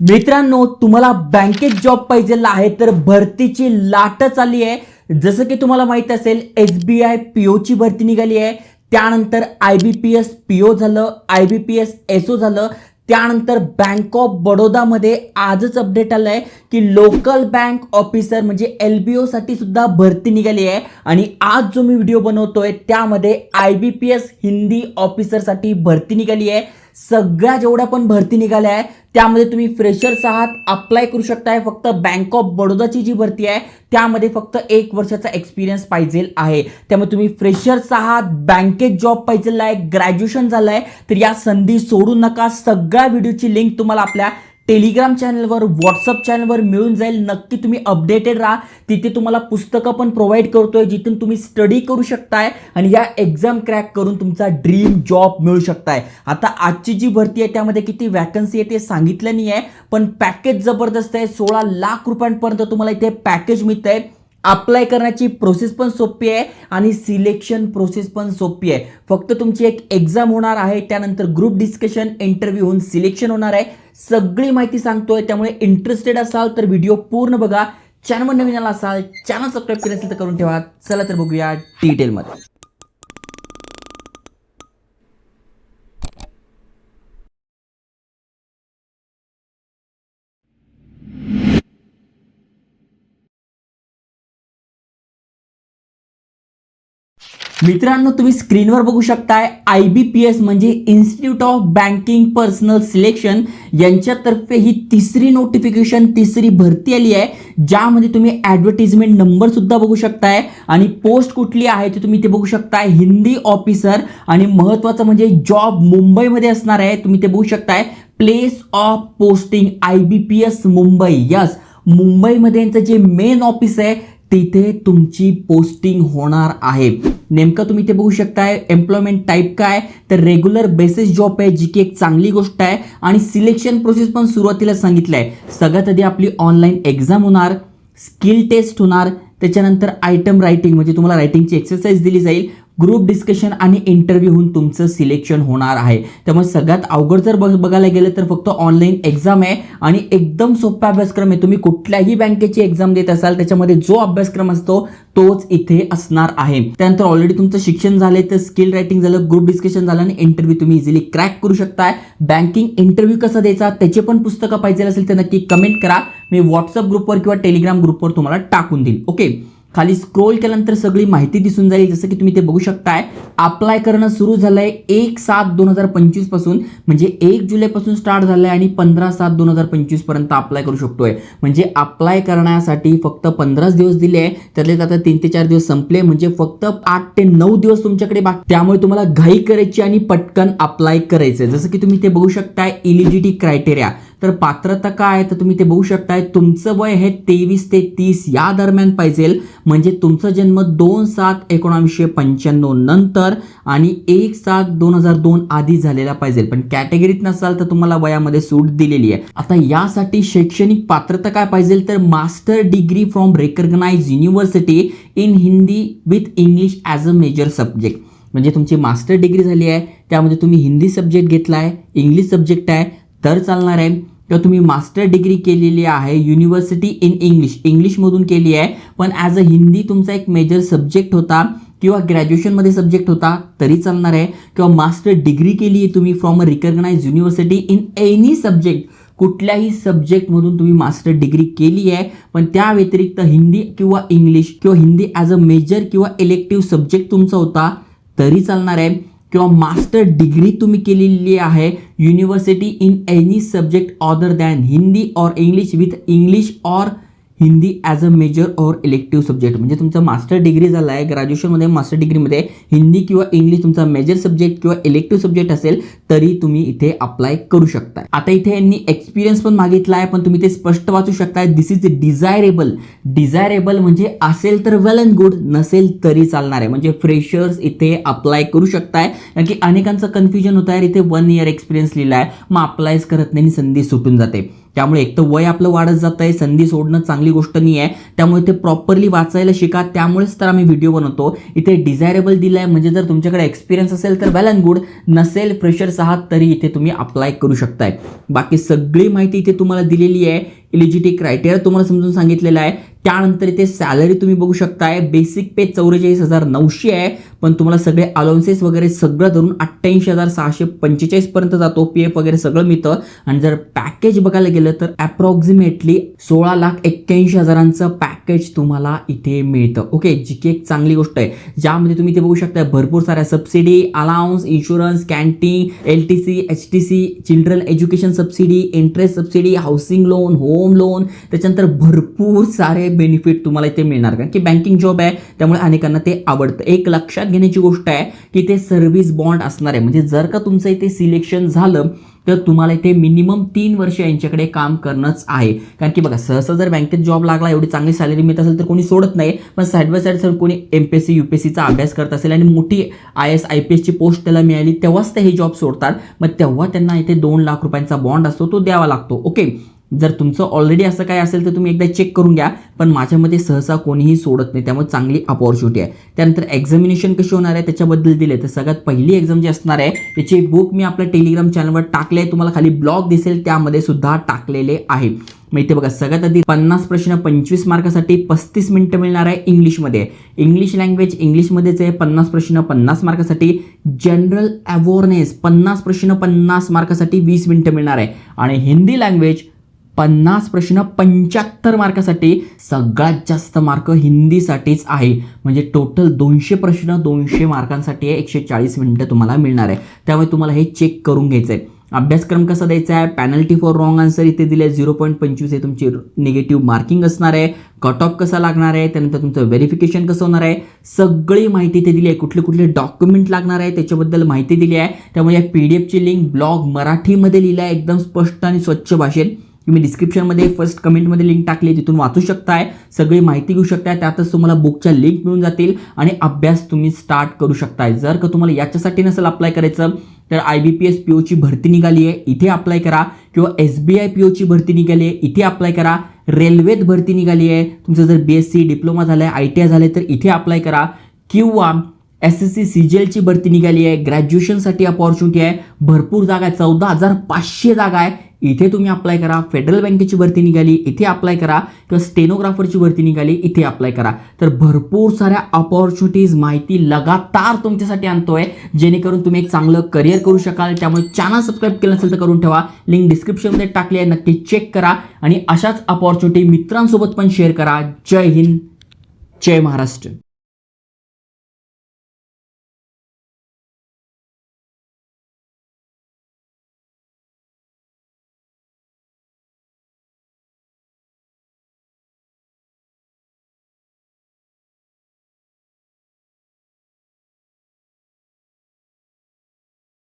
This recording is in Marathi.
मित्रांनो तुम्हाला बँकेत जॉब पाहिजे आहे तर भरतीची लाटच आली आहे. जसं की तुम्हाला माहीत असेल एस बी आय पी ओची भरती निघाली आहे. त्यानंतर I B P S P O झालं I B P S S O झालं. त्यानंतर बँक ऑफ बडोदामध्ये आजच अपडेट आलं आहे की लोकल बँक ऑफिसर म्हणजे एल बी ओसाठी सुद्धा भरती निघाली आहे. आणि आज जो मी व्हिडिओ बनवतोय त्यामध्ये I B P S Hindi ऑफिसरसाठी भरती निघाली आहे. सगळ्या जेवढ्या पण भरती निघाल्या आहे त्यामध्ये तुम्ही फ्रेशर्स आहात अप्लाय करू शकताय फक्त बँक ऑफ बडोदाची जी भरती आहे त्यामध्ये फक्त एक वर्षाचा एक्सपिरियन्स पाहिजे आहे. त्यामुळे तुम्ही फ्रेशर्स आहात बँकेत जॉब पाहिजे आहे ग्रॅज्युएशन झालं आहे तर या संधी सोडू नका. सगळ्या व्हिडिओची लिंक तुम्हाला आपल्या टेलिग्राम चॅनलवर व्हॉट्सअप चॅनलवर मिळून जाईल. नक्की तुम्ही अपडेटेड राहा. तिथे तुम्हाला पुस्तकं पण प्रोव्हाइड करतोय जिथून तुम्ही स्टडी करू शकताय आणि या एक्झाम क्रॅक करून तुमचा ड्रीम जॉब मिळू शकताय. आता आजची जी भरती आहे त्यामध्ये किती वॅकन्सी आहे ते सांगितलं नाही आहे पण पॅकेज जबरदस्त आहे. सोळा लाख रुपयांपर्यंत तुम्हाला इथे पॅकेज मिळत आहे अप्लाय करण्याची प्रोसेस पण सोपी आहे आणि सिलेक्शन प्रोसेस पण सोपी आहे. फक्त तुमची एक एक्झाम होणार आहे त्यानंतर ग्रुप डिस्कशन इंटरव्ह्यू होऊन सिलेक्शन होणार आहे. सगळी माहिती सांगतोय त्यामुळे इंटरेस्टेड असाल तर व्हिडिओ पूर्ण बघा. चॅनल नवीन आला असाल चॅनल सबस्क्राईब केलं असेल तर करून ठेवा. चला तर बघूया डिटेलमध्ये मित्रांनो तुम्ही स्क्रीनवर बघू शकताय आय बी पी एस म्हणजे institute of banking personnel selection यांच्यातर्फे ही तिसरी नोटिफिकेशन तिसरी भरती आली आहे ज्यामध्ये तुम्ही ॲडव्हर्टिजमेंट नंबर सुद्धा बघू शकताय. आणि पोस्ट कुठली आहे ते तुम्ही ते बघू शकताय हिंदी ऑफिसर आणि महत्त्वाचं म्हणजे जॉब मुंबईमध्ये असणार आहे तुम्ही ते बघू शकताय place of posting I B P S Mumbai. Yes मुंबईमध्ये यांचं जे मेन ऑफिस आहे तिथे तुमची पोस्टिंग होणार आहे. नेमकं तुम्ही ते बघू शकताय एम्प्लॉयमेंट टाईप काय तर रेग्युलर बेसिस जॉब आहे जी की एक चांगली गोष्ट आहे. आणि सिलेक्शन प्रोसेस पण सुरुवातीला सांगितलं आहे सगळ्यात आधी आपली ऑनलाईन एक्झाम होणार स्किल टेस्ट होणार त्याच्यानंतर आयटम रायटिंग म्हणजे तुम्हाला रायटिंगची एक्सरसाइज दिली जाईल. ग्रुप डिस्कशन आणि इंटरव्ह्यू होऊन तुमचं सिलेक्शन होणार आहे. त्यामुळे सगळ्यात अवघड जर बघ बघायला गेलं तर फक्त ऑनलाईन एक्झाम आहे. आणि एकदम सोपा अभ्यासक्रम आहे. तुम्ही कुठल्याही बँकेची एक्झाम देत असाल त्याच्यामध्ये जो अभ्यासक्रम असतो तोच इथे असणार आहे. त्यानंतर ऑलरेडी तुमचं शिक्षण झाले तर स्किल रायटिंग झालं ग्रुप डिस्कशन झालं आणि इंटरव्ह्यू तुम्ही इझिली क्रॅक करू शकताय. बँकिंग इंटरव्ह्यू कसा द्यायचा त्याचे पण पुस्तकं पाहिजे असेल तर नक्की कमेंट करा. मी व्हॉट्सअप ग्रुपवर किंवा टेलिग्राम ग्रुपवर तुम्हाला टाकून देईल. ओके खाली स्क्रोल केल्यानंतर सगळी माहिती दिसून जाईल जसं की तुम्ही ते बघू शकताय अप्लाय करणं सुरू झालंय एक सात दोन हजार पंचवीसपासून. म्हणजे एक जुलैपासून स्टार्ट झालंय आणि पंधरा सात दोन हजार पंचवीसपर्यंत अप्लाय करू शकतोय. म्हणजे अप्लाय करण्यासाठी फक्त पंधराच दिवस दिले आहे. त्यातले आता तीन ते चार दिवस संपले म्हणजे फक्त आठ ते नऊ दिवस तुमच्याकडे बाकी. त्यामुळे तुम्हाला घाई करायची आणि पटकन अप्लाय करायचं जसं की तुम्ही ते बघू शकताय इलिजिटी क्रायटेरिया तर पात्रता काय आहे? तर तुम्ही ते बघू शकताय तुमचं वय हे तेवीस ते तीस या दरम्यान पाहिजे. म्हणजे तुमचा जन्म दोन सात एकोणावीसशे पंच्याण्णव नंतर आणि एक सात दोन हजार दोन आधी झालेला पाहिजे. पण कॅटेगरीत नसाल तर तुम्हाला वयामध्ये सूट दिलेली आहे. आता यासाठी शैक्षणिक पात्रता काय पाहिजे? तर master degree from recognise university in Hindi with English as a major subject. म्हणजे तुमची मास्टर डिग्री झाली आहे त्यामध्ये तुम्ही हिंदी सब्जेक्ट घेतला आहे इंग्लिश सब्जेक्ट आहे तर चालणार आहे. किंवा तुम्ही मास्टर डिग्री केलेली आहे युनिव्हर्सिटी इन इंग्लिश इंग्लिशमधून केली आहे. पण ॲज अ हिंदी तुमचा एक मेजर सब्जेक्ट होता किंवा ग्रॅज्युएशनमध्ये सब्जेक्ट होता तरी चालणार आहे. किंवा मास्टर डिग्री केली आहे तुम्ही from a recognise university in any subject कुठल्याही सब्जेक्टमधून तुम्ही मास्टर डिग्री केली आहे पण त्या व्यतिरिक्त हिंदी किंवा इंग्लिश किंवा हिंदी ॲज अ मेजर किंवा इलेक्टिव्ह सब्जेक्ट तुमचा होता तरी चालणार आहे. किंवा मास्टर डिग्री तुम्ही केलेली आहे university in any subject other than Hindi or English with English or Hindi as a major or elective subject म्हणजे तुमचा मास्टर डिग्री झाला आहे ग्रॅज्युएशनमध्ये मास्टर डिग्रीमध्ये हिंदी किंवा इंग्लिश तुमचा मेजर सब्जेक्ट किंवा इलेक्टिव्ह सब्जेक्ट असेल तरी तुम्ही इथे अप्लाय करू शकता आता इथे यांनी एक्सपिरियन्स पण मागितला आहे पण तुम्ही ते स्पष्ट वाचू शकताय. दिस इज डिझायरेबल डिझायरेबल म्हणजे असेल तर वेल अँड गुड नसेल तरी चालणार आहे. म्हणजे फ्रेशर्स इथे अप्लाय करू शकताय. कारण की अनेकांचं कन्फ्युजन होत आहे इथे वन इयर एक्सपिरियन्स लिहिला आहे मग अप्लायच करत नाही आणि संधी सुटून जाते. त्यामुळे एक तर वय आपलं वाढत जात आहे संधी सोडणं चांगली गोष्ट नाही आहे त्यामुळे ते प्रॉपरली वाचायला शिका. त्यामुळेच तर आम्ही व्हिडिओ बनवतो. इथे डिझायरेबल दिलं आहे म्हणजे जर तुमच्याकडे एक्सपिरियन्स असेल तर वेल अँड गुड नसेल फ्रेशर्स आहात तरी इथे तुम्ही अप्लाय करू शकताय. बाकी सगळी माहिती इथे तुम्हाला दिलेली आहे. इलिजिटी क्रायटेरिया तुम्हाला समजून सांगितलेलं आहे. त्यानंतर इथे सॅलरी तुम्ही बघू शकताय. बेसिक पे चौवेचाळीस हजार नऊशे आहे. पण तुम्हाला सगळे अलाउन्सेस वगैरे सगळं धरून अठ्ठ्याऐंशी हजार सहाशे पंचेचाळीस पर्यंत जातो. पी एफ वगैरे सगळं मिळतं. आणि जर पॅकेज बघायला गेलं तर अप्रॉक्सिमेटली सोळा लाख एक्क्याऐंशी हजारांचं पॅकेज तुम्हाला इथे मिळतं. ओके जी की एक चांगली गोष्ट आहे. ज्यामध्ये तुम्ही इथे बघू शकता भरपूर साऱ्या subsidy allowance insurance canteen L T C H T C children education subsidy interest subsidy housing loan home home loan त्याच्यानंतर भरपूर सारे बेनिफिट तुम्हाला इथे मिळणार. कारण की बँकिंग जॉब आहे त्यामुळे अनेकांना ते आवडतं. एक लक्षात घेण्याची गोष्ट आहे की ते सर्व्हिस बॉन्ड असणार आहे. म्हणजे जर का तुमचं इथे सिलेक्शन झालं तर तुम्हाला इथे मिनिमम तीन वर्ष यांच्याकडे काम करणंच आहे. कारण की बघा सहसा जर बँकेत जॉब लागला एवढी चांगली सॅलरी मिळत असेल तर कोणी सोडत नाही. पण साईड बाय साईड सर कोणी M P S C U P S सीचा अभ्यास करत असेल आणि मोठी आय एस आय पी एसची पोस्ट त्याला मिळाली तेव्हाच ते हे जॉब सोडतात. मग तेव्हा त्यांना इथे दोन लाख रुपयांचा बॉन्ड असतो तो द्यावा लागतो. ओके जर तुमचं ऑलरेडी असं काय असेल तर तुम्ही एकदा चेक करून घ्या पण माझ्यामध्ये सहसा कोणीही सोडत नाही. त्यामुळे चांगली अपॉर्च्युनिटी आहे. त्यानंतर एक्झामिनेशन कशी होणार आहे त्याच्याबद्दल दिले तर सगळ्यात पहिली एक्झाम जी असणार आहे त्याची बुक मी आपल्या टेलिग्राम चॅनलवर टाकले आहे तुम्हाला खाली ब्लॉग दिसेल त्यामध्ये सुद्धा टाकलेले आहे. मग इथे बघा सगळ्यात आधी पन्नास प्रश्न पंचवीस मार्कासाठी पस्तीस मिनिटं मिळणार आहे इंग्लिशमध्ये. इंग्लिश लँग्वेज इंग्लिशमध्येच आहे पन्नास प्रश्न पन्नास मार्कासाठी. जनरल अवेअरनेस पन्नास प्रश्न पन्नास मार्कासाठी वीस मिनिटं मिळणार आहे. आणि हिंदी लँग्वेज पन्नास प्रश्न पंच्याहत्तर मार्कासाठी सगळ्यात जास्त मार्क हिंदीसाठीच आहे. म्हणजे टोटल दोनशे प्रश्न दोनशे मार्कांसाठी आहे एकशे चाळीस मिनिटं तुम्हाला मिळणार आहे. त्यामुळे तुम्हाला हे चेक करून घ्यायचं आहे अभ्यासक्रम कसा द्यायचा आहे? पॅनल्टी फॉर रॉंग आन्सर इथे दिले झिरो पॉईंट पंचवीस हे तुमची निगेटिव्ह मार्किंग असणार आहे. कट ऑफ कसा लागणार आहे? त्यानंतर तुमचं व्हेरिफिकेशन कसं होणार आहे? सगळी माहिती इथे दिली आहे. कुठले कुठले डॉक्युमेंट लागणार आहे? त्याच्याबद्दल माहिती दिली आहे. त्यामुळे या पी डी एफची लिंक ब्लॉग मराठीमध्ये लिहिलं आहे. एकदम स्पष्ट आणि स्वच्छ भाषेत. तुम्ही डिस्क्रिप्शनमध्ये फर्स्ट कमेंटमध्ये लिंक टाकली तिथून वाचू शकताय. सगळी माहिती घेऊ शकताय त्यातच तुम्हाला बुकच्या लिंक मिळून जातील आणि अभ्यास तुम्ही स्टार्ट करू शकताय. जर का तुम्हाला याच्यासाठी नसेल अप्लाय करायचं तर I B P S P ओची भरती निघाली आहे इथे अप्लाय करा. किंवा एस बी आय पी ओची भरती निघाली आहे इथे अप्लाय करा. रेल्वेत भरती निघाली आहे तुमचं जर बी एस सी डिप्लोमा झालं आहे आय टी आय झालं तर इथे अप्लाय करा. किंवा S S C C G एलची भरती निघाली आहे ग्रॅज्युएशनसाठी अपॉर्च्युनिटी आहे भरपूर जागा आहे चौदा हजार पाचशे जागा आहे. इथे तुम्ही अप्लाय करा. फेडरल बँकेची भरती निघाली इथे अप्लाय करा. किंवा स्टेनोग्राफरची भरती निघाली इथे अप्लाय करा. तर भरपूर साऱ्या अपॉर्च्युनिटीज माहिती लगातार तुमच्यासाठी आणतोय. जेणेकरून तुम्ही एक चांगलं करिअर करू शकाल. त्यामुळे चॅनल सबस्क्राईब केलं असेल तर करून ठेवा. लिंक डिस्क्रिप्शनमध्ये टाकली आहे. नक्की चेक करा. आणि अशाच अपॉर्च्युनिटी मित्रांसोबत पण शेअर करा. जय हिंद. जय महाराष्ट्र.